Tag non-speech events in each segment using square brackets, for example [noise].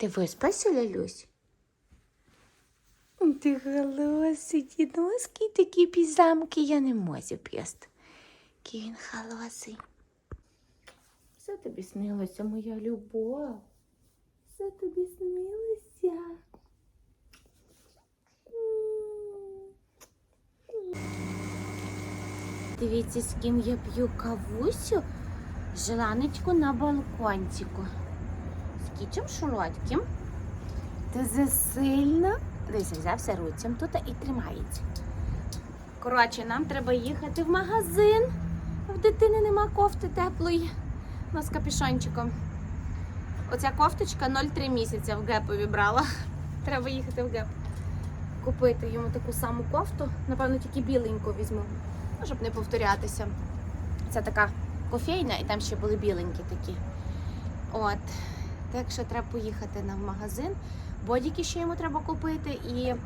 Ти виспався, Лялюсь? Ти голосий, дідоский, такі пізамки, я не можу просто. Який він холосий. Все тобі снилося, моя любов. Все тобі снилося. Дивіться, з ким я п'ю кавусю. Желаночку на балкончику. Кічем шолодким. Ти засильно. Дивися, взявся руцям тут і тримається. Коротше, нам треба їхати в магазин. В дитини нема кофти теплої. Ну, з капюшончиком. Оця кофточка 0,3 місяця в гепові брала. [laughs] Треба їхати в геп. Купити йому таку саму кофту. Напевно, тільки біленьку візьму. Ну, щоб не повторятися. Це така кофейна, і там ще були біленькі такі. От. Так що треба поїхати нам в магазин. Бодіки ще йому треба купити і е,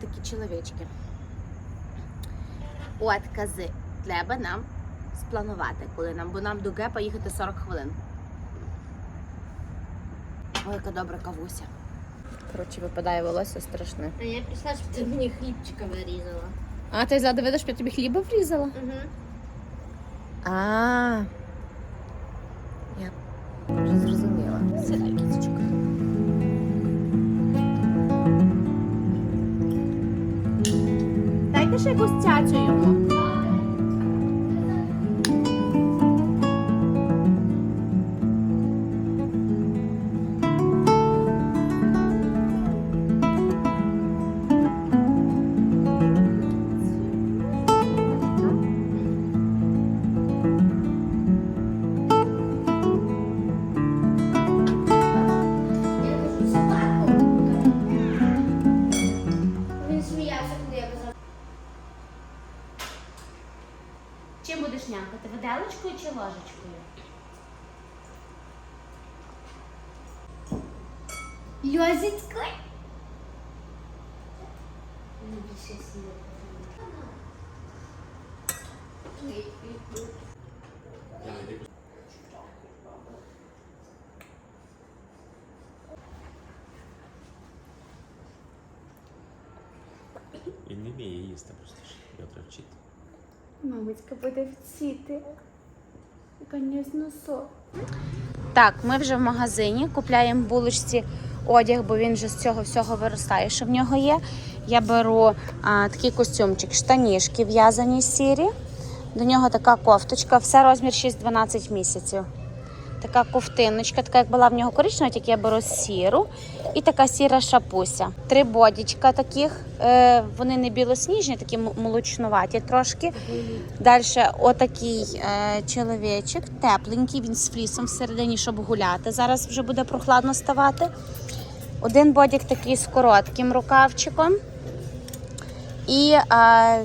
такі чоловічки. От кази, треба нам спланувати, коли нам, бо нам до гепа їхати 40 хвилин. Ой, яка добра кавуся. Коротше, випадає волосся страшне. А я прийшла, щоб ти мені хлібчика вирізала. А ти ззаду видиш, що я тобі хліба врізала? Угу. А. Я. Сідай, кіцечка. Дайте ще якусь цяцю йому. Льозицька. Він не вміє їсти просто ж. Його треба вчити. Мамочка буде вчити. Звісно, сок. Так, ми вже в магазині купляємо булочці одяг, бо він вже з цього всього виростає, що в нього є. Я беру а, такий костюмчик, штанішки в'язані сірі. До нього така кофточка, все розмір 6-12 місяців. Така ковтиночка, така як була в нього коричнева, тільки я беру сіру. І така сіра шапуся. Три бодічка таких. Е, вони не білосніжні, такі молочнуваті трошки. Далі отакий е, чоловічок, тепленький, він з флісом всередині, щоб гуляти. Зараз вже буде прохладно ставати. Один бодік такий з коротким рукавчиком. І е,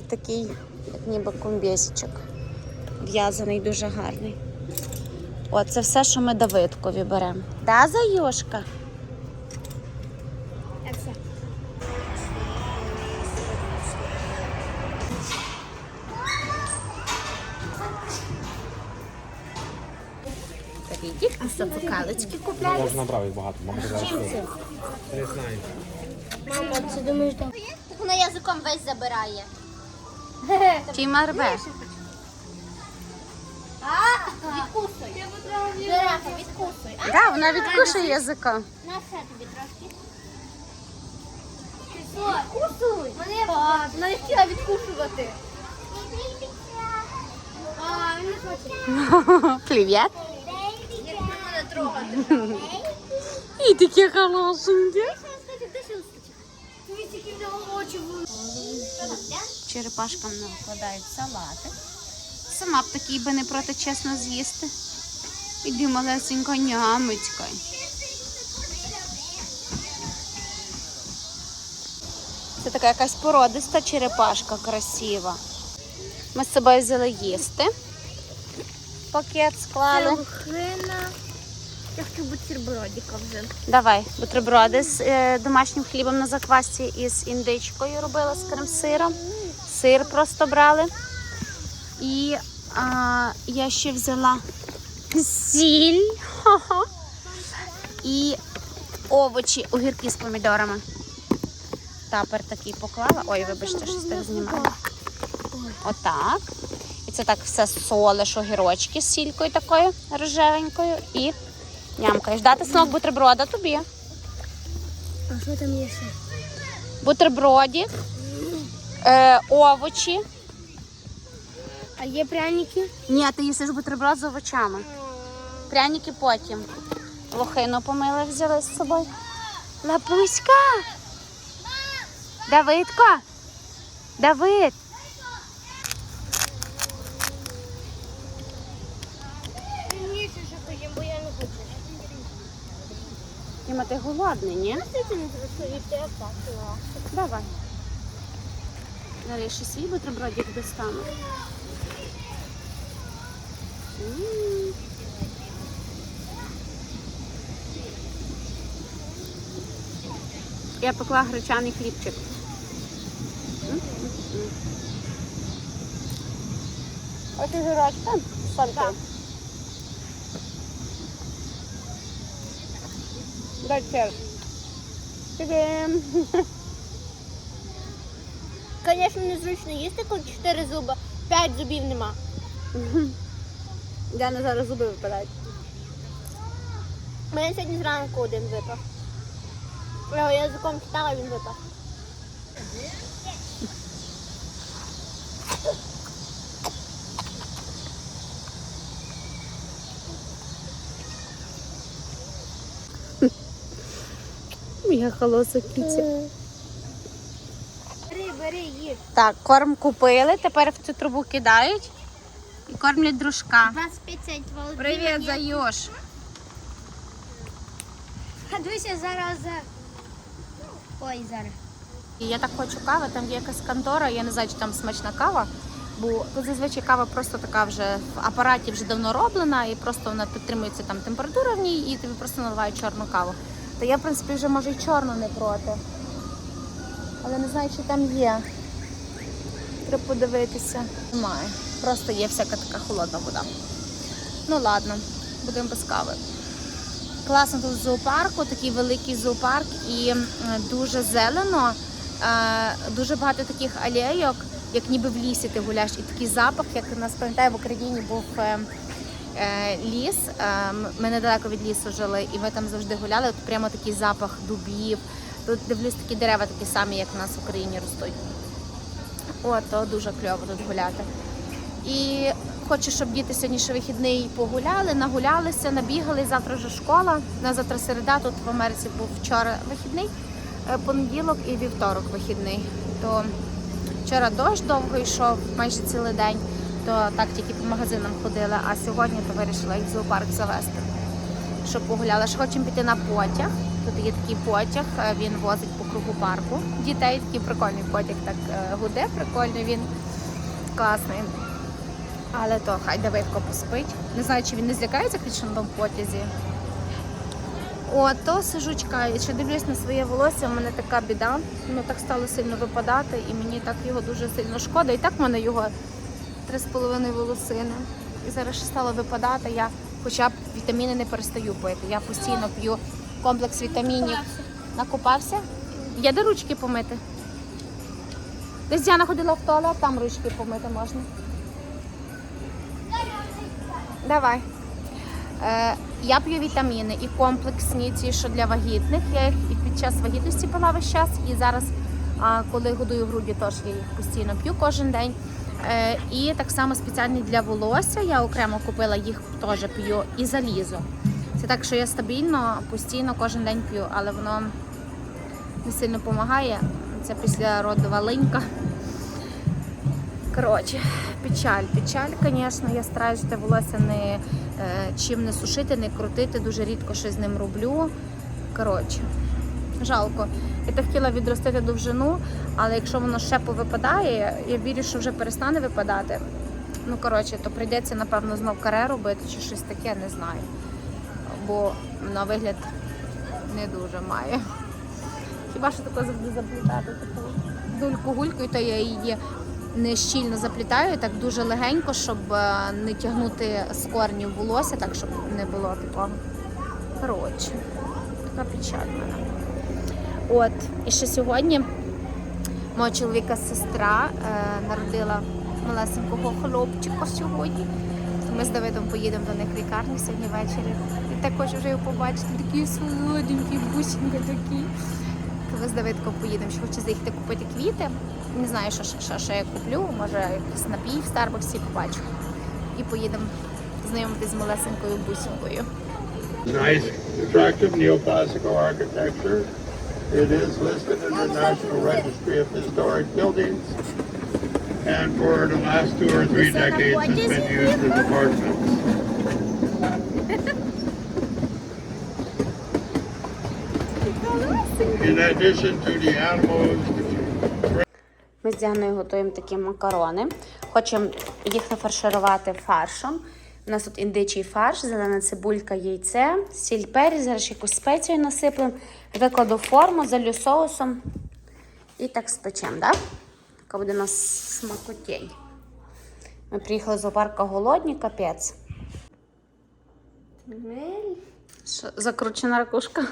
такий, як ніби комбєсічок. В'язаний, дуже гарний. О, це все, що ми Давидкові беремо. Да, Заюшка? Рідік, а сапокалочки купляєш? Я вже набрав багато, мама казала, що Чим це? не знаю. Мама, ти думаєш, так? Вона язиком весь забирає. Тіма рве. Жирафа, відкусуй. А, Да, вона відкушує язика. На все тобі трошки. Відкусуй. Мене вона не хотіла відкушувати. А, він не хоче. [laughs] Привіт. Як не буде трогати. І такі хорошенькі. Черепашкам не викладають салати. Сама б такий би не проти чесно з'їсти. Іди малесенька нямицька. Це така якась породиста черепашка красива. Ми з собою взяли їсти. Пакет склали. Я хочу бутербродика вже. Давай, бутерброди з е, домашнім хлібом на заквасці і з індичкою робила з крем-сиром. Сир просто брали. І а, я ще взяла сіль. І овочі, огірки з помідорами. Тапер такий поклала. Ой, вибачте, щось так знімаю. Отак. І це так все солиш огірочки з сількою такою рожевенькою і нямкаєш. Дати синок бутерброда тобі. А що там є ще? Бутербродик, е, овочі. А є пряники? Ні, ти їсиш бутерброд з овочами. Пряники потім. Лохину помили, взяли з собою. Лапуська. Давидко. Давид. Ні, ще поїм, я не хочу. Діма, ти голодний, ні? Давай. Я ще свій бутербродик достану. М. Я пекла гречаний хлібчик. Ось і жирочка. Сольки. Дай чер. Звісно, [laughs] незручно їсти, коли 4 зуби, 5 зубів нема. Діана зараз зуби випадають. У мене сьогодні зранку один випав. Я його язиком читала, він випав. Моя холоса кіця. Бери, бери, їж. Так, корм купили, тепер в цю трубу кидають і кормлять дружка. 25 володіння. Привіт, Заюш. А дивися зараз. за- Ой, зараз. Я так хочу кави, там є якась контора, я не знаю, чи там смачна кава. Бо тут зазвичай кава просто така вже в апараті вже давно роблена, і просто вона підтримується там температура в ній, і тобі просто наливають чорну каву. Та я, в принципі, вже може й чорну не проти. Але не знаю, чи там є. Треба подивитися. Немає. Просто є всяка така холодна вода. Ну ладно, будемо без кави. Класно тут в зоопарку, такий великий зоопарк і дуже зелено, е, дуже багато таких алейок, як ніби в лісі ти гуляєш. І такий запах, як нас пам'ятаю, в Україні був е, е, ліс. Е, ми недалеко від лісу жили, і ми там завжди гуляли. От прямо такий запах дубів. Тут дивлюсь, такі дерева такі самі, як у нас в Україні ростуть. От, то дуже кльово тут гуляти. І хочу, щоб діти сьогодні ще вихідний погуляли, нагулялися, набігали. Завтра вже школа. На завтра середа. Тут в Америці був вчора вихідний, е, понеділок і вівторок вихідний. То вчора дощ довго йшов, майже цілий день. То так тільки по магазинам ходили, а сьогодні то вирішила їх в зоопарк завести, щоб погуляли. Ще хочемо піти на потяг. Тут є такий потяг, е, він возить по кругу парку. Дітей такий прикольний потяг, так е, гуде, прикольний він класний. Але то хай Давидко поспить. Не знаю, чи він не злякається тому потязі. О, то сижу, чекаю. Ще дивлюсь на своє волосся, в мене така біда. Ну так стало сильно випадати, і мені так його дуже сильно шкода. І так в мене його 3,5 волосини. І зараз ще стало випадати. Я хоча б вітаміни не перестаю пити. Я постійно п'ю комплекс вітамінів. Накупався? Є де ручки помити? Десь Діана ходила в туалет, там ручки помити можна. Давай. Е, я п'ю вітаміни і комплексні ці, що для вагітних. Я їх і під час вагітності пила весь час. І зараз, а, коли годую груді, теж я їх постійно п'ю кожен день. Е, і так само спеціальні для волосся. Я окремо купила їх теж п'ю і залізо. Це так, що я стабільно, постійно кожен день п'ю, але воно не сильно допомагає. Це після родова линька. Коротше, печаль. Печаль, звісно, я стараюся те волосся не е, чим не сушити, не крутити. Дуже рідко щось з ним роблю. Коротше, жалко. Я так хотіла відростити довжину, але якщо воно ще повипадає, я вірю, що вже перестане випадати. Ну, коротше, то прийдеться, напевно, знов каре робити чи щось таке, не знаю. Бо на вигляд не дуже має. Хіба що таке завжди заплітати таку дульку-гульку, і то я її не щільно заплітаю, так дуже легенько, щоб е, не тягнути з корнів волосся, так щоб не було такого. Коротше, така печальна. От, і ще сьогодні мого чоловіка сестра е, народила малесенького хлопчика сьогодні. Ми з Давидом поїдемо до них в лікарню сьогодні ввечері. І також вже його побачити. Такі солоденькі, бусинки такі. Ми з Давидком поїдемо, що хочу заїхати купити квіти. Не знаю, що, що, що що я куплю, може якийсь напій в Старбаксі побачу. І поїдемо знайомитись з малесенькою бусинкою. Nice, attractive neoclassical architecture. It is listed in the National Registry of Historic Buildings. And for the last two or three decades has been used as apartments. In addition to the animals, Ми з Діаною готуємо такі макарони. Хочемо їх нафарширувати фаршом. У нас тут індичий фарш, зелена цибулька, яйце, сіль перець, зараз якусь спецію насиплемо. Викладу форму, залю соусом і так спечемо, так? Така буде у нас смакотень. Ми приїхали з зоопарка голодні, капець. Закручена ракушка?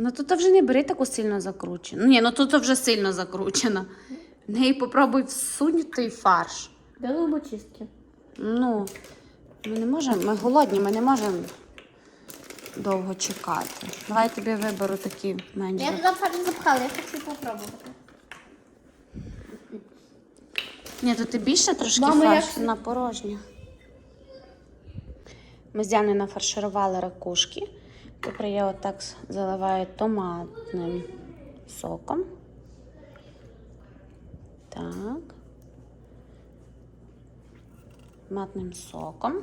Ну тут вже не бери таку сильно закручену. Ні, ну тут вже сильно закручена. В неї попробуй всунь той фарш. Де зубочистки? Ну, ми не можемо, ми голодні, ми не можемо довго чекати. Давай я тобі виберу такі менші. Я туди фарш запхала, я хочу попробувати. Ні, то ти більше трошки Мама, фарш як- на порожнє. Ми з Діаною нафарширували ракушки. Тепер я отак заливаю томатним соком. Так. Томатним соком.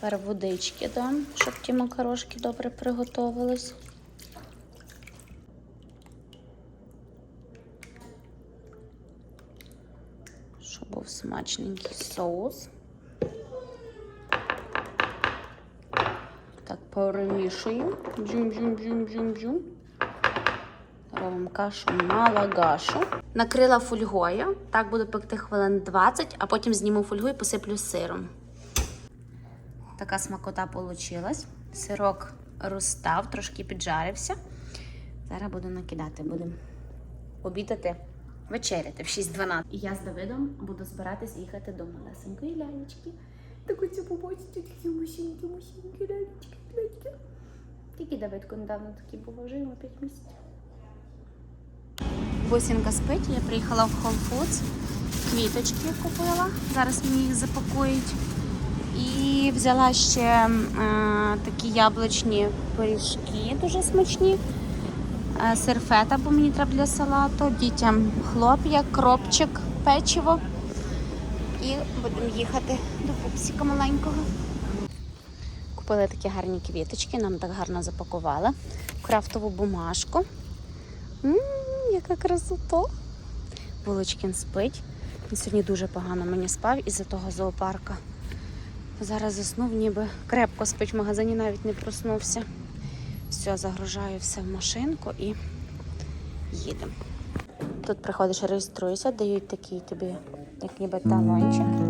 Тепер водички дам, щоб ті макарошки добре приготувались. щоб був смачненький соус. Так, перемішую. Джум-джум-джум-джум-джум. Робимо кашу малагашу. Накрила фольгою. Так буду пекти хвилин 20, а потім зніму фольгу і посиплю сиром. Така смакота вийшла. Сирок розстав, трошки піджарився. Зараз буду накидати, будемо обідати, вечеряти в 6.12. І я з Давидом буду збиратись їхати до малесенької лялечки. Так оце побачите такі мусінькі, мусінькі лялечки, Тільки Давидко недавно такий був, вже йому 5 місяців. Бусінка спить, я приїхала в Whole Foods, квіточки купила, зараз мені їх запакують. І взяла ще е, такі яблучні пиріжки, дуже смачні. Е, Серфета, бо мені треба для салату, дітям хлоп'я, кропчик, печиво. І будемо їхати до пупсика маленького. Купили такі гарні квіточки, нам так гарно запакували. Крафтову бумажку. М, яка красота! Булочкін спить. Він сьогодні дуже погано мені спав із-за того зоопарка. Зараз заснув, ніби крепко спить в магазині, навіть не проснувся. Все, загружаю все в машинку і їдемо. Тут приходиш, реєструєшся, дають такий тобі, як ніби талончик.